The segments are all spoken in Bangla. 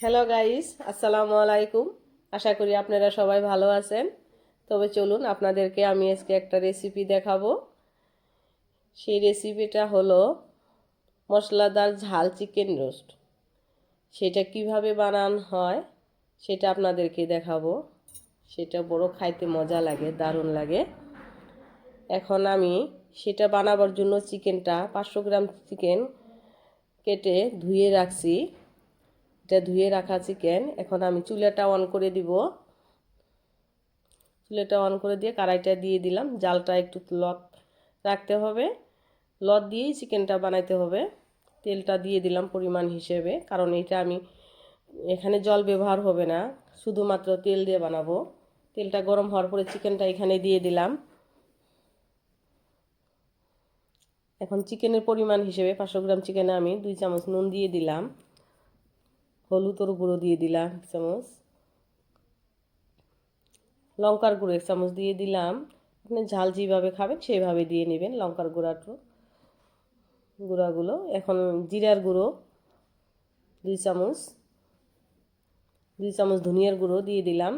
হ্যালো গাইস আসসালামু আলাইকুম আশা করি আপনারা সবাই ভালো আছেন। তবে চলুন আপনাদেরকে আমি আজকে একটা রেসিপি দেখাবো। সেই রেসিপিটা হলো মশলাদার ঝাল চিকেন রোস্ট সেটা কীভাবে বানান হয় সেটা আপনাদেরকে দেখাবো। সেটা বড় খাইতে মজা লাগে, দারুণ লাগে। এখন আমি সেটা বানাবার জন্য চিকেনটা পাঁচশো গ্রাম চিকেন কেটে ধুয়ে রাখছি। এটা ধুয়ে রাখা চিকেন এখন আমি চুলাটা অন করে দিব। চুলাটা অন করে দিয়ে কড়াইটা দিয়ে দিলাম। জালটা একটু লক রাখতে হবে। লদ দিয়েই চিকেনটা বানাইতে হবে। তেলটা দিয়ে দিলাম পরিমাণ হিসেবে। কারণ এটা আমি, এখানে জল ব্যবহার হবে না। শুধুমাত্র তেল দিয়ে বানাবো। তেলটা গরম হওয়ার পরে চিকেনটা এখানে দিয়ে দিলাম। এখন চিকেনের পরিমাণ হিসেবে পাঁচশো গ্রাম চিকেনে আমি দুই চামচ নুন দিয়ে দিলাম। হলুদর গুঁড়ো দিয়ে দিলাম এক চামচ। লঙ্কার গুঁড়ো এক চামচ দিয়ে দিলাম। আপনি ঝাল যেভাবে খাবেন সেইভাবে দিয়ে নেবেন লঙ্কার গুঁড়াটো গুঁড়াগুলো। এখন জিরার গুঁড়ো দুই চামচ। দুই চামচ ধনিয়ার গুঁড়ো দিয়ে দিলাম।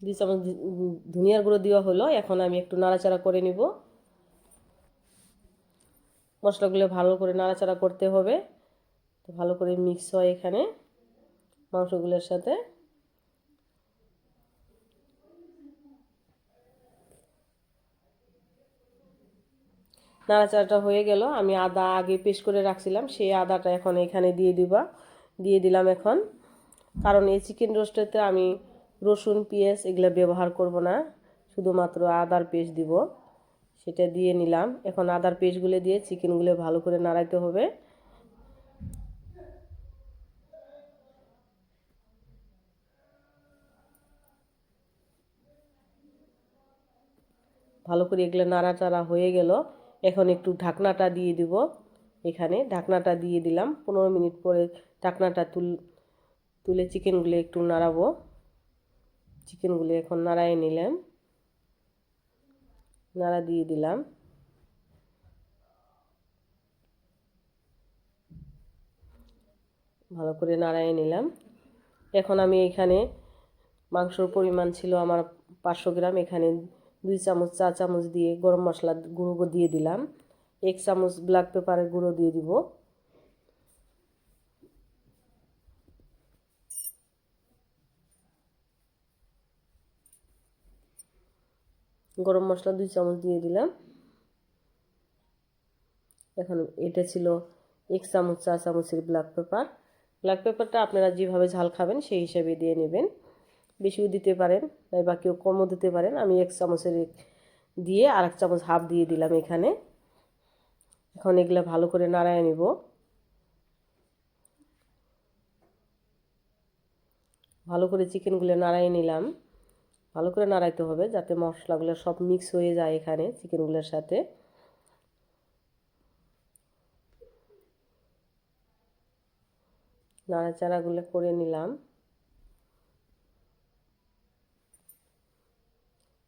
দুই চামচ ধনিয়ার গুঁড়ো দেওয়া হলো। এখন আমি একটু নাড়াচাড়া করে নিব। মশলাগুলো ভালো করে নাড়াচাড়া করতে হবে। তো ভালো করে মিক্স হয় এখানে মাংসগুলোর সাথে। নাড়াচাড়াটা হয়ে গেল। আমি আদা আগে পেস্ট করে রাখছিলাম, সেই আদাটা এখন এখানে দিয়ে দিবা, দিয়ে দিলাম এখন। কারণ এই চিকেন রোস্টেতে আমি রসুন, পেঁয়াজ এগুলো ব্যবহার করব না, শুধুমাত্র আদার পেস্ট দিব। সেটা দিয়ে নিলাম। এখন আদার পেস্টগুলো দিয়ে চিকেনগুলো ভালো করে নাড়াইতে হবে। ভালো করে এগুলো নাড়াচাড়া হয়ে গেল। এখন একটু ঢাকনাটা দিয়ে দিব। এখানে ঢাকনাটা দিয়ে দিলাম। পনেরো মিনিট পরে ঢাকনাটা তুল, তুলে চিকেনগুলো একটু নাড়াবো। চিকেনগুলো এখন নাড়াই নিলাম। নাড়া দিয়ে দিলাম। ভালো করে নাড়াই নিলাম। এখন আমি এখানে মাংসর পরিমাণ ছিল আমার পাঁচশো গ্রাম। এখানে দুই চামচ চা চামচ দিয়ে গরম মশলা গুঁড়ো দিয়ে দিলাম। এক চামচ ব্ল্যাক পেপারের গুঁড়ো দিয়ে দিব। গরম মশলা দুই চামচ দিয়ে দিলাম। এখন এটা ছিল এক চামচ চা চামচের ব্ল্যাক পেপার ব্ল্যাক পেপারটা আপনারা যেভাবে ঝাল খাবেন সেই হিসাবে দিয়ে নেবেন। বেশিও দিতে পারেন, তাই বা কেউ কমও দিতে পারেন। আমি এক চামচের দিয়ে আর এক চামচ হাফ দিয়ে দিলাম এখানে। এখন এগুলো ভালো করে নাড়ায় নিব। ভালো করে চিকেনগুলো নাড়াই নিলাম। ভালো করে নাড়াইতে হবে যাতে মশলাগুলো সব মিক্স হয়ে যায় এখানে চিকেনগুলোর সাথে। নাড়াচাড়াগুলো করে নিলাম।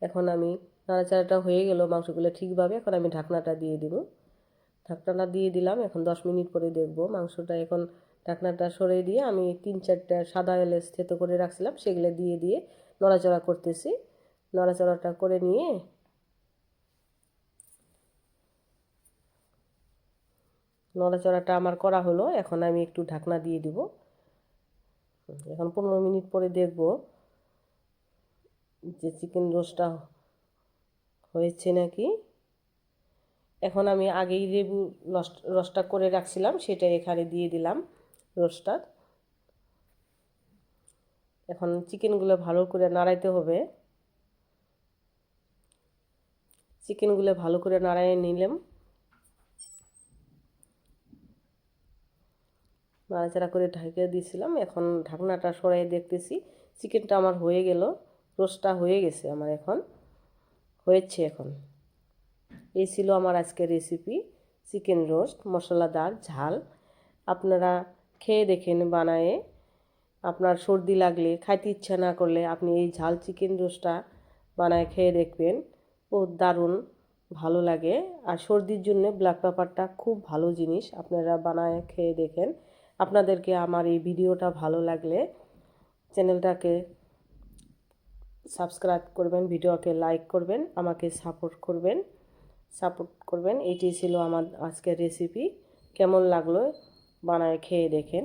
এখন আমি নাড়াচাড়াটা হয়ে গেল মাংসগুলো ঠিকভাবে, এখন আমি ঢাকনাটা দিয়ে দিব। ঢাকনাটা দিয়ে দিলাম, এখন দশ মিনিট পরে দেখব। মাংসটা এখন ঢাকনাটা সরিয়ে দিয়ে আমি তিন চারটা সাদা এলেচ থেতো করে রাখছিলাম, সেগুলো দিয়ে দিয়ে নড়াচড়া করতেছি। নড়াচড়াটা করে নিয়ে নড়াচড়াটা আমার করা হলো, এখন আমি একটু ঢাকনা দিয়ে দিব। এখন পনেরো মিনিট পরে দেখব যে চিকেন রোস্টটা হয়েছে নাকি? এখন আমি আগেই লেবু রসটা করে রাখছিলাম সেটা এখানে দিয়ে দিলাম রোস্টটা এখন চিকেনগুলো ভালো করে নাড়াইতে হবে। চিকেনগুলো ভালো করে নাড়াই নিলাম। নাড়াচাড়া করে ঢাকে দিয়েছিলাম, এখন ঢাকনাটা সরাই দেখতেছি। চিকেনটা আমার হয়ে গেল। রোস্টটা হয়ে গেছে আমার এখন, হয়েছে এখন। এই ছিল আমার আজকের রেসিপি চিকেন রোস্ট মশলাদার ঝাল। আপনারা খেয়ে দেখেন বানায়ে। আপনার সর্দি লাগলে, খাইতে ইচ্ছা না করলে আপনি এই ঝাল চিকেন রোস্টটা বানায় খেয়ে দেখবেন। ও দারুণ, ভালো লাগে। আর সর্দির জন্য ব্ল্যাক পেপারটা খুব ভালো জিনিস, আপনারা বানায় খেয়ে দেখেন। আপনাদেরকে আমার এই ভিডিওটা ভালো লাগলে চ্যানেলটাকে সাবস্ক্রাইব করবেন, ভিডিওকে লাইক করবেন, আমাকে সাপোর্ট করবেন সাপোর্ট করবেন। এটি ছিল আমার আজকের রেসিপি কেমন লাগল? বানায় খেয়ে দেখেন।